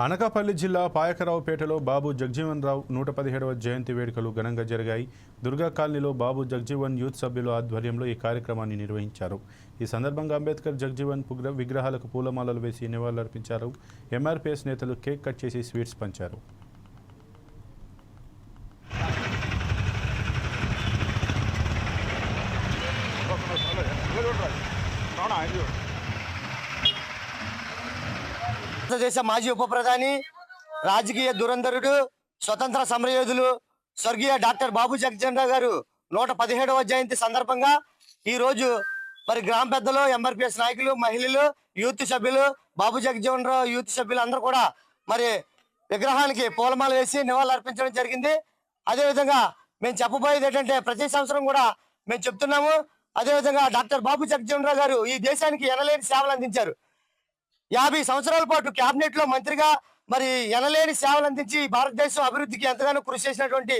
అనకాపల్లి జిల్లా పాయకరావుపేటలో బాబు జగ్జీవన్ రావు నూట పదిహేడవ జయంతి వేడుకలు ఘనంగా జరిగాయి. దుర్గా కాలనీలో బాబు జగ్జీవన్ యూత్ సభ్యుల ఆధ్వర్యంలో ఈ కార్యక్రమాన్ని నిర్వహించారు. ఈ సందర్భంగా అంబేద్కర్ జగ్జీవన్ పుగ్ర- విగ్రహాలకు పూలమాలలు వేసి నివాళులర్పించారు. ఎంఆర్పీఎస్ నేతలు కేక్ కట్ చేసి స్వీట్స్ పంచారు. భారతదేశ మాజీ ఉప ప్రధాని రాజకీయ దురంధరుడు స్వతంత్ర సమరయోధులు స్వర్గీయ డాక్టర్ బాబు జగజనరావు గారు నూట పదిహేడవ జయంతి సందర్భంగా ఈ రోజు మరి గ్రామ పెద్దలు ఎంఆర్పిఎస్ నాయకులు మహిళలు యూత్ సభ్యులు బాబు జగజీవన్ రావు యూత్ సభ్యులు అందరూ కూడా మరి విగ్రహానికి పూలమాల వేసి నివాళులు అర్పించడం జరిగింది. అదేవిధంగా మేము చెప్పబోయేది ఏంటంటే ప్రతి సంవత్సరం కూడా మేము చెప్తున్నాము. అదేవిధంగా డాక్టర్ బాబు జగజీవన్ గారు ఈ దేశానికి ఎనలేని సేవలు అందించారు. యాభై సంవత్సరాల పాటు కేబినెట్లో మంత్రిగా మరి ఎనలేని సేవలు అందించి భారతదేశం అభివృద్ధికి ఎంతగానో కృషి చేసినటువంటి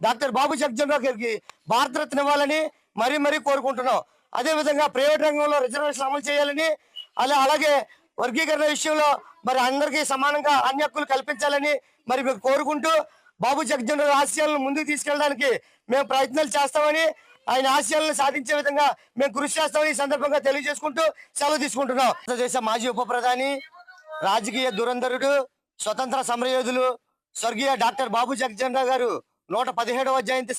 డాక్టర్ బాబు జగజనరావు గారికి భారతరత్న ఇవ్వాలని మరీ మరీ కోరుకుంటున్నాం. అదే విధంగా ప్రైవేట్ రంగంలో రిజర్వేషన్ అమలు చేయాలని అలా అలాగే వర్గీకరణ విషయంలో మరి అందరికీ సమానంగా అన్ని హక్కులు కల్పించాలని మరి మేము కోరుకుంటూ బాబు జగజనరావు ఆశయాలను ముందుకు తీసుకెళ్ళడానికి మేము ప్రయత్నాలు చేస్తామని ఆయన ఆశయాలను సాధించే విధంగా మేము కృషి చేస్తామని ఈ సందర్భంగా తెలియజేసుకుంటూ సెలవు తీసుకుంటున్నాం. భారతదేశ మాజీ ఉప ప్రధాని రాజకీయ దురంధరుడు స్వతంత్ర సమరయోధులు స్వర్గీయ డాక్టర్ బాబు జగజనరావు గారు నూట పదిహేడవ జయంతి